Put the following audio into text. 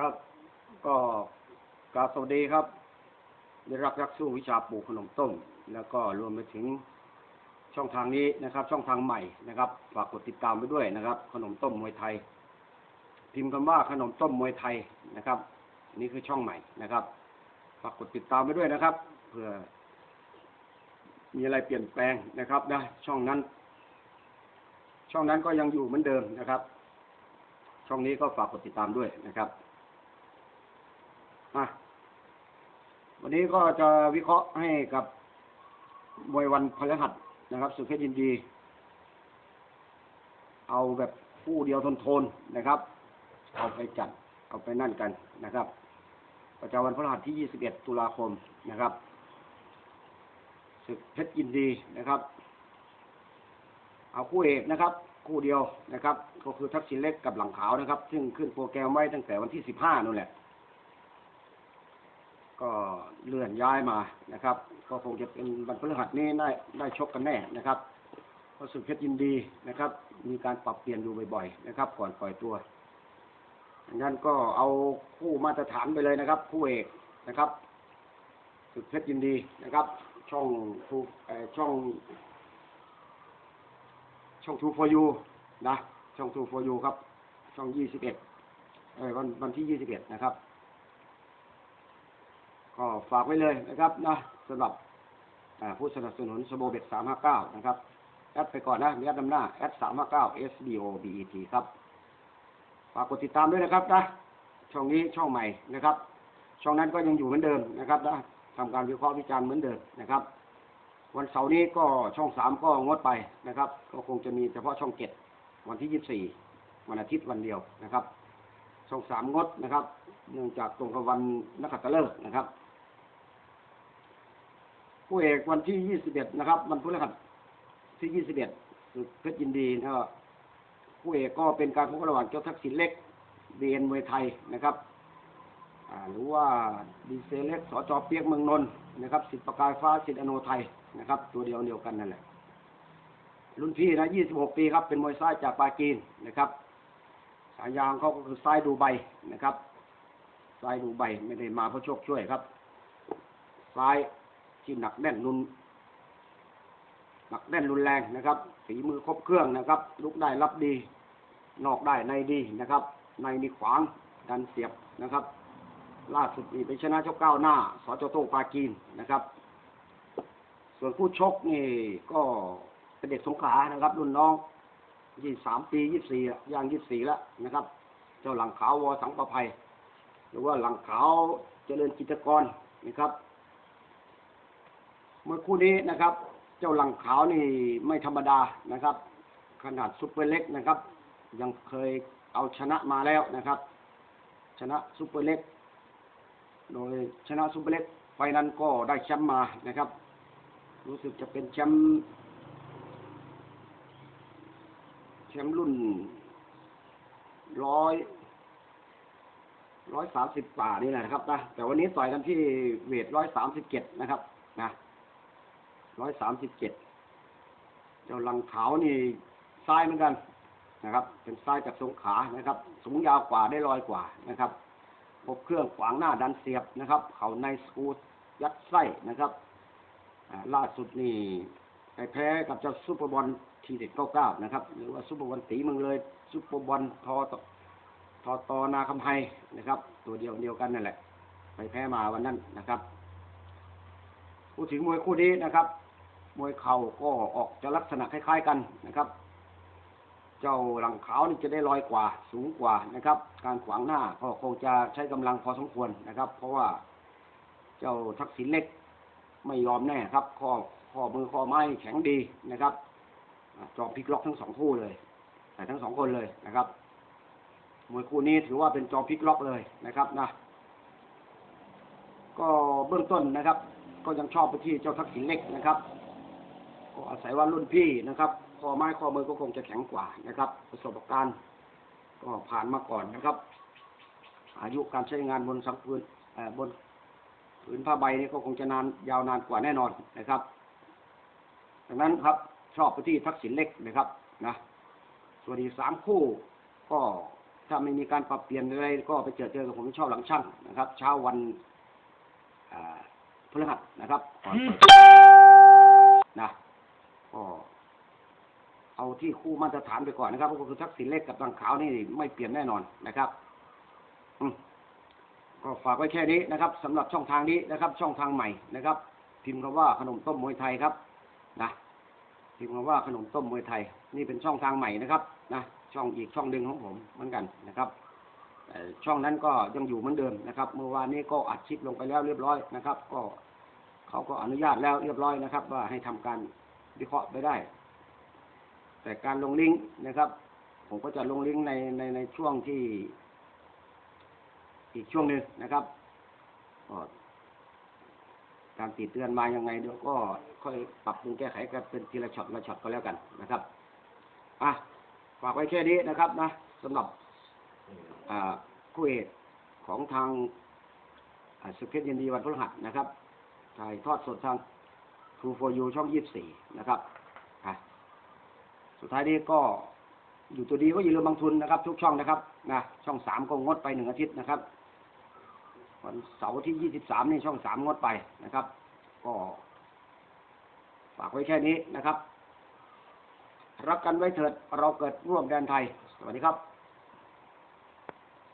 ครับ ก็กราบสวัสดีครับ ได้รับรักสู้วิชาปลูกขนมต้ม แล้วก็รวมไปถึงช่องทางนี้นะครับ ช่องทางใหม่นะครับ ฝากกดติดตามไปด้วยนะครับ ขนมต้มมวยไทย พิมพ์คำว่าขนมต้มมวยไทยนะครับ นี่คือช่องใหม่นะครับ ฝากกดติดตามไปด้วยนะครับ เพื่อ มีอะไรเปลี่ยนแปลงนะครับนะช่องนั้น ช่องนั้นก็ยังอยู่เหมือนเดิมนะครับ ช่องนี้ก็ฝากกดติดตามด้วยนะครับ อะวันนี้ก็จะวิเคราะห์ให้กับมวยวันพฤหัสนะครับ สุดเพชรยินดี เอาแบบคู่เดียวทนทนๆนะครับ เอาไปจัด เอาไปนั่นกันนะครับ ประจำวันพฤหัสที่ 21 ตุลาคมนะครับศึกเพชรยินดีนะครับ เอาคู่เอกนะครับ คู่เดียวนะครับ ก็คือทักษิณเล็กกับหลังขาวนะครับ ซึ่งขึ้นโปรแกรมไว้ตั้งแต่วันที่สิบห้านู่นแหละ ก็เลื่อนย้ายมานะครับ ก็คงจะเป็นวันพฤหัสนี้ได้ได้ชกกันแน่นะครับเพราะสุดเพชรยินดีนะครับ มีการปรับเปลี่ยนอยู่บ่อยๆนะครับ ก่อนปล่อยตัวงั้นก็เอาคู่มาตรฐานไปเลยนะครับ คู่เอกนะครับ สุดเพชรยินดีนะครับ ช่องทูช่อง ช่องทูฟอยูนะช่องทูฟอยูครับ ช่องยี่สิบเอ็ดวันวันที่ยี่สิบเอ็ดนะครับ ก็ฝากไว้เลยนะครับนะสำหรับผู้สนับสนุนสโบเบ็ดสามห้าเก้านะครับแอดไปก่อนนะมีแอดนำหน้าแอดสามห้าเก้า S B O B E T ครับฝากกดติดตามด้วยนะครับนะช่องนี้ช่องใหม่นะครับ ช่องนั้นก็ยังอยู่เหมือนเดิมนะครับนะทำการวิเคราะห์วิจารณ์เหมือนเดิมนะครับ วันเสาร์นี้ก็ช่องสามก็งดไปนะครับ ก็คงจะมีเฉพาะช่องเจ็ดวันที่ยี่สิบสี่วันอาทิตย์วันเดียวนะครับ ช่องสามงดนะครับ เนื่องจากตรงกับวันนักขัตฤกษ์นะครับ ผู้เอกวันที่ยี่สิบเอ็ดนะครับ วันพฤหัสที่ยี่สิบเอ็ดเพชรยินดีนะครับผู้เอกก็เป็นการพบกระหว่างเจ้าทักษิณเล็กเบียนมวยไทยนะครับหรือว่าดีเซลเล็กสจเปียกเมืองนนท์นะครับสิทธิประกายฟ้าสิทธิอโนไทยนะครับ ตัวเดียวเดียวกันนั่นแหละรุ่นพี่นะ26ปีครับ เป็นมวยซ้ายจากปากีนนะครับสายยางเขาก็คือซ้ายดูใบนะครับซ้ายดูใบไม่ได้มาเพราะโชคช่วยครับซ้าย ที่หนักแน่นรุนหนักแน่นรุนแรงนะครับฝีมือครบเครื่องนะครับ ลุกได้รับดี นอกได้ในดีนะครับ ในมีขวางดันเสียบนะครับ ล่าสุดนี่ไปชนะเจ้าก้าวหน้าสจโตปากีนนะครับ ส่วนผู้ชกนี่ก็เป็นเด็กสงขลานะครับ รุ่นน้องยี่สามปียี่สี่ย่างยี่สี่แล้วนะครับ เจ้าหลังขาววอสังประภัย หรือว่าหลังขาวเจริญกิจกรนะครับ เมื่อคู่นี้นะครับ เจ้าหลังขาวนี่ไม่ธรรมดานะครับ ขนาดซุปเปอร์เล็กนะครับ ยังเคยเอาชนะมาแล้วนะครับ ชนะซุปเปอร์เล็ก โดยชนะซุปเปอร์เล็กไฟนั้นก็ได้แชมป์มานะครับ รู้สึกจะเป็นแชมป์แชมป์รุ่นร้อยร้อยสามสิบป่านี่นะครับนะแต่วันนี้ต่อยกันที่เวทร้อยสามสิบเจ็ดนะครับนะ ร้อยสามสิบเจ็ดเจ้าลังขาวนี่ซ้ายเหมือนกันนะครับ เป็นซ้ายจากสงขานะครับ สูงยาวกว่าได้ลอยกว่านะครับพบเครื่องขวางหน้าดันเสียบนะครับ เขาในสกูตยัดไส้นะครับล่าสุดนี่ไปแพ้กับเจ้าซูเปอร์บอลทีเด็ดเก้าเก้านะครับ หรือว่าซูเปอร์บอลตีเมืองเลยซูเปอร์บอลทอตทอตอนาคำไฮนะครับ ตัวเดียวเดียวกันนั่นแหละ ไปแพ้มาวันนั้นนะครับ พูดถึงมวยคู่นี้นะครับ มวยเข่าก็ออกจะลักษณะคล้าย ๆกันนะครับ เจ้าหลังขาวนี่จะได้ลอยกว่าสูงกว่านะครับ การขวางหน้าก็คงจะใช้กำลังพอสมควรนะครับ เพราะว่าเจ้าทักษิณเล็กไม่ยอมแน่ครับข้อข้อมือข้อไม้แข็งดีนะครับจอมพลิกล็อกทั้งสองคู่เลยแต่ทั้งสองคนเลยนะครับมวยคู่นี้ถือว่าเป็นจอมพลิกล็อกเลยนะครับนะก็เบื้องต้นนะครับ ก็ยังชอบไปที่เจ้าทักษิณเล็กนะครับ ก็อาศัยว่ารุ่นพี่นะครับข้อไม้ข้อมือก็คงจะแข็งกว่านะครับ ประสบการณ์ก็ผ่านมาก่อนนะครับ อายุการใช้งานบนสังพื้นเอ่อบนผืนผ้าใบนี่ก็คงจะนานยาวนานกว่าแน่นอนนะครับดังนั้นครับชอบไปที่ทักษิณเล็กนะครับนะส่วนอีกสามคู่ก็ถ้าไม่มีการปรับเปลี่ยนอะไรก็ไปเจอเจอกับผมที่ชอบหลังช่างนะครับ เช้าวันอ่าพฤหัสนะครับก่อนเปิดนะ ก็เอาที่คู่มาตรฐานไปก่อนนะครับก็คือทักษิณเล็กกับตังขาวนี่ไม่เปลี่ยนแน่นอนนะครับอืมก็ฝากไว้แค่นี้นะครับสำหรับช่องทางนี้นะครับ ช่องทางใหม่นะครับ พิมพ์คำว่าขนมต้มมวยไทยครับนะพิมพ์คำว่าขนมต้มมวยไทย นี่เป็นช่องทางใหม่นะครับนะช่องอีกช่องหนึ่งของผมเหมือนกันนะครับช่องนั้นก็ยังอยู่เหมือนเดิมนะครับเมื่อวานนี้ก็อัดคลิปลงไปแล้วเรียบร้อยนะครับ ก็เขาก็อนุญาตแล้วเรียบร้อยนะครับ ว่าให้ทำการ วิเคราะห์ไปได้ แต่การลงลิงก์นะครับ ผมก็จะลงลิงก์ในในในช่วงที่ อีกช่วงหนึ่งนะครับก็การติดเตือนมายังไงเดี๋ยวก็ค่อยปรับปรุงแก้ไขกันเป็นทีละช็อตละช็อตก็แล้วกันนะครับอะฝากไว้แค่นี้นะครับนะสำหรับคู่เอกของทางสุขเพชรยินดีวันพฤหัสนะครับถ่ายทอดสดทาง True for You ช่อง24นะครับสุดท้ายนี้ก็อยู่ตัวดีก็อย่าลืมบางทุนนะครับ ทุกช่องนะครับนะช่องสามก็งดไปหนึ่งอาทิตย์นะครับวันเสาร์ที่23นี่ช่องสามงดไปนะครับ ก็ ฝากไว้แค่นี้นะครับ รักกันไว้เถิดเราเกิดร่วมแดนไทย สวัสดีครับ